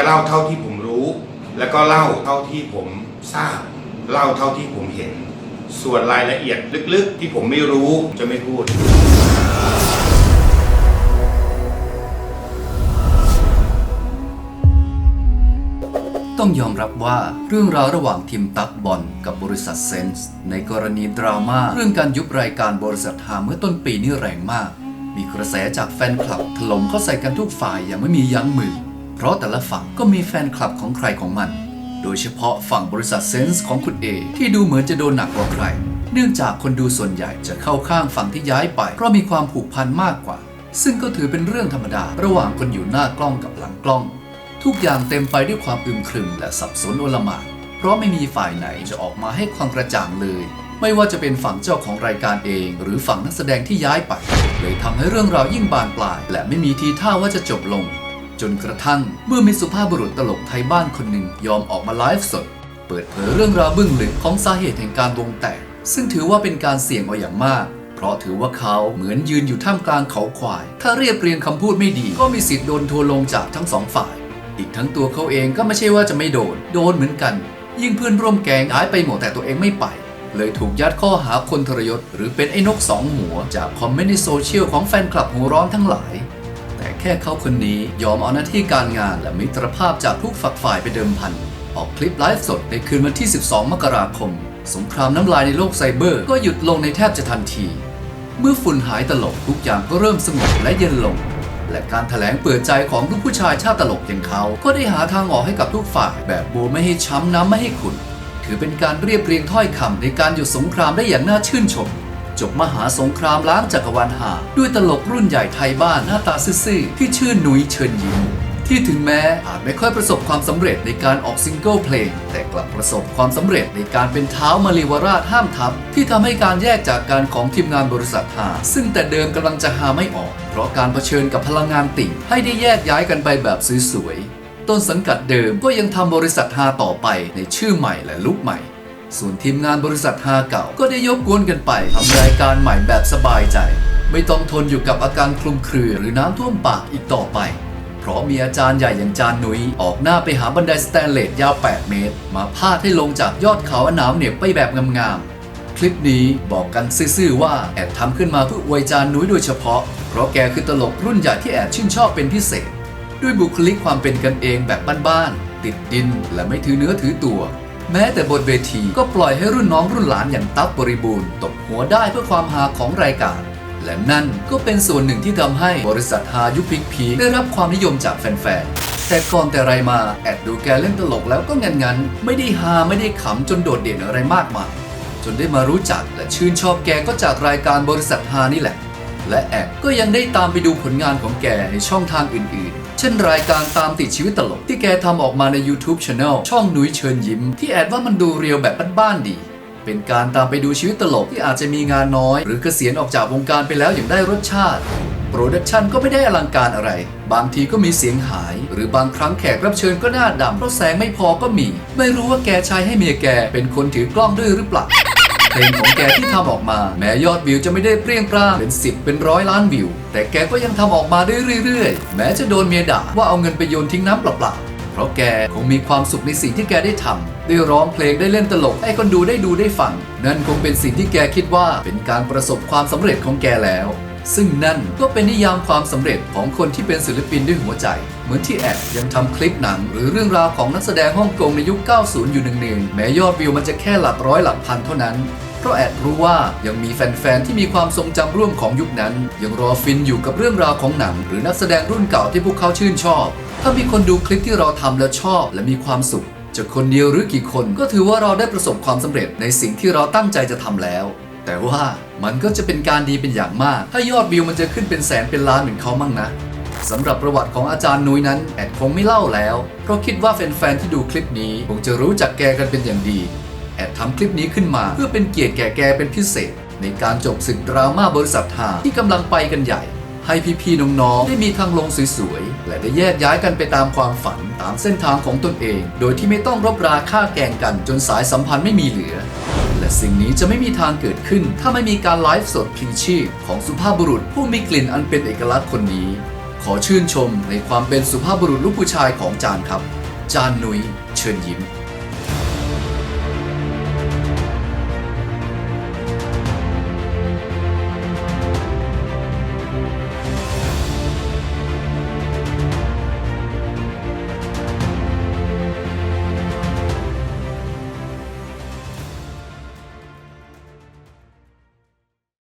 ะเท่าที่ผมรู้ แล้วก็เล่าเท่าที่ผมทราบ เล่าเท่าที่ผมเห็น ส่วนรายละเอียดลึกๆ ที่ผมไม่รู้จะไม่พูด ต้องยอมรับว่าเรื่องราวระหว่างทีมตักบอลกับบริษัทเซนส์ในกรณีดราม่าเรื่องการยุบรายการบริษัทหาเมื่อต้นปีนี่แรงมาก มีกระแสจากแฟนคลับถล่มเข้าใส่กันทุกฝ่ายอย่างไม่มียั้งมือ เพราะแต่ละฝั่งก็มีแฟนคลับของใครของมัน โดยเฉพาะฝั่งบริษัทเซนส์ของคุณเอที่ดูเหมือนจะโดนหนักกว่าใคร เนื่องจากคนดูส่วนใหญ่จะเข้าข้างฝั่งที่ย้ายไป เพราะมีความผูกพันมากกว่า ซึ่งก็ถือเป็นเรื่องธรรมดา ระหว่างคนอยู่หน้ากล้องกับหลังกล้อง ทุกอย่างเต็มไปด้วยความอึมครึมและสับสนโอลหม่านเพราะไม่มีฝ่ายไหนจะออกมาให้ความกระจ่างเลย ไม่ว่าจะเป็นฝั่งเจ้าของรายการเอง หรือฝั่งนักแสดงที่ย้ายไปเลยทำให้เรื่องราวยิ่งบานปลาย และไม่มีทีท่าว่าจะจบลง จนกระทั่งเมื่อมีสุภาพบุรุษตลกไทยบ้านคนหนึ่งยอมออกมาไลฟ์สด เปิดเผยเรื่องราวเบื้องลึกของสาเหตุแห่งการวงแตก ซึ่งถือว่าเป็นการเสี่ยงเอาอย่างมาก เพราะถือว่าเขาเหมือนยืนอยู่ท่ามกลางเขาควาย ถ้าเรียบเรียงคำพูดไม่ดี ก็มีสิทธิ์โดนทัวร์ลงจากทั้งสองฝ่าย อีกทั้งตัวเขาเองก็ไม่ใช่ว่าจะไม่โดน โดนเหมือนกัน ยิ่งเพื่อนร่วมแกงย้ายไปหมดแต่ตัวเองไม่ไปเลยถูกยัดข้อหาคนทรยศ หรือเป็นไอ้นกสองหัว จากคอมเมนต์ในโซเชียลของแฟนคลับหัวร้อนทั้งหลาย แต่แค่เขาคนนี้ยอมเอาหน้าที่การงานและมิตรภาพจากทุกฝักฝ่ายไปเดิมพัน ออกคลิปไลฟ์สดในคืนวันที่ 12 มกราคม สงครามน้ำลายในโลกไซเบอร์ก็หยุดลงในแทบจะทันที เมื่อฝุ่นหายตลบทุกอย่างก็เริ่มสงบและเย็นลง และการถแถลงเปิดใจของลูกผู้ชายชาติตลกอย่างเขา ก็ได้หาทางออกให้กับทุกฝ่าย แบบโบไม่ให้ช้ำน้ำไม่ให้ขุ่นถือเป็นการเรียบเรียงถ้อยคำในการหยุดสงครามได้อย่างน่าชื่นชม จบมหาสงครามล้างจักรวาลหา ด้วยตลกรุ่นใหญ่ไทยบ้านหน้าตาซื่อๆที่ชื่อหนุยเชิญยิ้มที่ถึงแม้อาจไม่ค่อยประสบความสำเร็จในการออกซิงเกิลเพลง แต่กลับประสบความสำเร็จในการเป็นเท้ามาริวราชห้ามทับ ที่ทำให้การแยกจากการของทีมงานบริษัทหา ซึ่งแต่เดิมกำลังจะหาไม่ออก เพราะการเผชิญกับพลังงานติ่ง ให้ได้แยกย้ายกันไปแบบสวยๆต้นสังกัดเดิมก็ยังทำบริษัทหาต่อไปในชื่อใหม่และลุกใหม่ ส่วนทีมงานบริษัทฮาเก่า ก็ได้ยกกวนกันไปทำรายการใหม่แบบสบายใจ ไม่ต้องทนอยู่กับอาการคลุมเครือหรือน้ำท่วมปากอีกต่อไป เพราะมีอาจารย์ใหญ่อย่างจานหนุย ออกหน้าไปหาบันไดสแตนเลสยาว 8 เมตร มาพาดให้ลงจากยอดเขาอันหนาวเหน็บไปแบบงามๆคลิปนี้บอกกันซื่อๆว่าแอดทำขึ้นมาเพื่ออวยจานหนุยโดยเฉพาะ เพราะแกคือตลกรุ่นใหญ่ที่แอดชื่นชอบเป็นพิเศษ ด้วยบุคลิกความเป็นกันเองแบบบ้านๆติดดินและไม่ถือเนื้อถือตัว แม้แต่บนเวทีก็ปล่อยให้รุ่นน้องรุ่นหลานอย่างตั๊บบริบูรณ์ตบหัวได้เพื่อความฮาของรายการ และนั่นก็เป็นส่วนหนึ่งที่ทำให้บริษัทฮายุพิกพีได้รับความนิยมจากแฟนๆ แต่ก่อนแต่ไรมาแอดดูแกเล่นตลกแล้วก็งันๆไม่ได้ฮาไม่ได้ขำจนโดดเด่นอะไรมากมาย จนได้มารู้จักและชื่นชอบแกก็จากรายการบริษัทฮานี่แหละ และแอดก็ยังได้ตามไปดูผลงานของแกในช่องทางอื่นๆ เช่นรายการตามติดชีวิตตลก ที่แกทำออกมาใน YouTube Channel ช่องนุ้ยเชิญยิ้ม ที่แอดว่ามันดูเรียวแบบบ้านๆดี เป็นการตามไปดูชีวิตตลกที่อาจจะมีงานน้อย หรือเกษียณออกจากวงการไปแล้วอย่างได้รสชาติโปรดักชันก็ไม่ได้อลังการอะไร บางทีก็มีเสียงหาย หรือบางครั้งแขกรับเชิญก็หน้าดำเพราะแสงไม่พอก็มี ไม่รู้ว่าแกใช้ให้เมียแกเป็นคนถือกล้องด้วยหรือเปล่า ลงของแกที่ทำออกมา แม้ยอดวิวจะไม่ได้เปรี้ยงปร้างเป็น 10 เป็นร้อยล้านวิว แต่แกก็ยังทำออกมาได้เรื่อยๆ แม้จะโดนเมียด่าว่าเอาเงินไปโยนทิ้งน้ำเปล่าๆเพราะแกคงมีความสุขในสิ่งที่แกได้ทำได้ร้องเพลงได้เล่นตลกให้คนดูได้ดูได้ฟัง นั่นคงเป็นสิ่งที่แกคิดว่าเป็นการประสบความสำเร็จของแกแล้ว ซึ่งนั่นก็เป็นนิยามความสำเร็จของคนที่เป็นศิลปินด้วยหัวใจเหมือนที่แอดยังทำคลิปหนัง หรือเรื่องราวของนักแสดงฮ่องกงในยุค 90 อยู่หนึ่งๆแม้ยอดวิวมันจะแค่หลักร้อยหลักพันเท่านั้น เพราะแอดรู้ว่ายังมีแฟนๆที่มีความทรงจำร่วมของยุคนั้น ยังรอฟินอยู่กับเรื่องราวของหนัง หรือนักแสดงรุ่นเก่าที่พวกเขาชื่นชอบ ถ้ามีคนดูคลิปที่เราทำแล้วชอบและมีความสุขจะคนเดียวหรือกี่คนก็ถือว่าเราได้ประสบความสำเร็จในสิ่งที่เราตั้งใจจะทำแล้ว แต่ว่ามันก็จะเป็นการดีเป็นอย่างมาก ถ้ายอดวิวมันจะขึ้นเป็นแสนเป็นล้านเหมือนเขามั่งนะสำหรับประวัติของอาจารย์นุ้ยนั้นแอดคงไม่เล่าแล้ว เพราะคิดว่าแฟนๆที่ดูคลิปนี้คงจะรู้จักแกกันเป็นอย่างดี แอดทำคลิปนี้ขึ้นมา เพื่อเป็นเกียรติแก่แกเป็นพิเศษ ในการจบศึกดราม่าบริษัทหาที่กำลังไปกันใหญ่ ให้พี่ๆน้องๆได้มีทางลงสวยๆ และได้แยกย้ายกันไปตามความฝันตามเส้นทางของตนเอง โดยที่ไม่ต้องรบราค่าแกงกันจนสายสัมพันธ์ไม่มีเหลือและสิ่งนี้จะไม่มีทางเกิดขึ้น ถ้าไม่มีการไลฟ์สดพลีชีพของสุภาพบุรุษผู้มีกลิ่นอันเป็นเอกลักษณ์คนนี้ ขอชื่นชมในความเป็นสุภาพบุรุษลูกผู้ชายของจานครับ จานนุ้ยเชิญยิ้ม